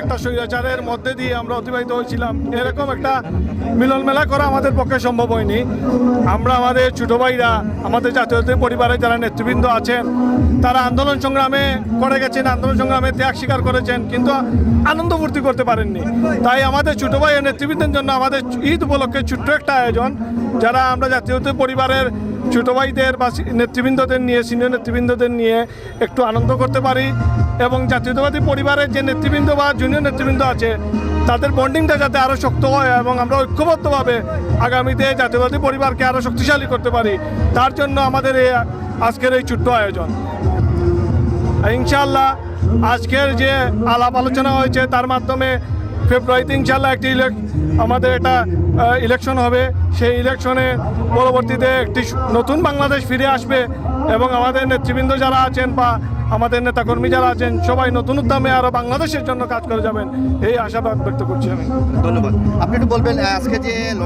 একটা স্বৈরাচারের মধ্যে দিয়ে আমরা অতিবাহিত হয়েছিলাম। এরকম একটা মিলন মেলা করা আমাদের পক্ষে সম্ভব হয়নি। আমরা আমাদের ছোট ভাইরা, আমাদের জাতীয়তাবাদী পরিবারের যারা নেতৃবৃন্দ আছেন, তারা আন্দোলন সংগ্রামে করে গেছেন, আন্দোলন সংগ্রামে ত্যাগ স্বীকার করেছেন, কিন্তু আনন্দ ফুর্তি করতে পারেননি। তাই আমাদের ছোট ভাই ও নেতৃবৃন্দের জন্য আমাদের ঈদ উপলক্ষে ছোট্ট একটা আয়োজন, যারা আমরা জাতীয়তাবাদী পরিবারের ছোট ভাইদের বা নেতৃবৃন্দদের নিয়ে সিনিয়র নেতৃবৃন্দদের নিয়ে একটু আনন্দ করতে পারি এবং জাতীয়তাবাদী পরিবারের যে নেতৃবৃন্দ বা জুনিয়র নেতৃবৃন্দ আছে, তাদের বন্ডিংটা যাতে আরও শক্ত হয় এবং আমরা ঐক্যবদ্ধভাবে আগামীতে জাতীয়তাবাদী পরিবারকে আরও শক্তিশালী করতে পারি, তার জন্য আমাদের এই আজকের এই ছোট্ট আয়োজন। আর ইনশাআল্লাহ আজকের যে আলাপ আলোচনা হয়েছে, তার মাধ্যমে ফেব্রুয়ারিতে ইনশাল্লাহ একটি আমাদের এটা ইলেকশন হবে। সেই ইলেকশনে পরবর্তীতে একটি নতুন বাংলাদেশ ফিরে আসবে এবং আমাদের নেতৃবৃন্দ যারা আছেন বা আমাদের নেতাকর্মী যারা আছেন, সবাই নতুন উদ্যমে আরও বাংলাদেশের জন্য কাজ করে যাবেন। এই আশাবাদ ব্যক্ত করছি আমি। ধন্যবাদ। আপনি একটু বলবেন আজকে যে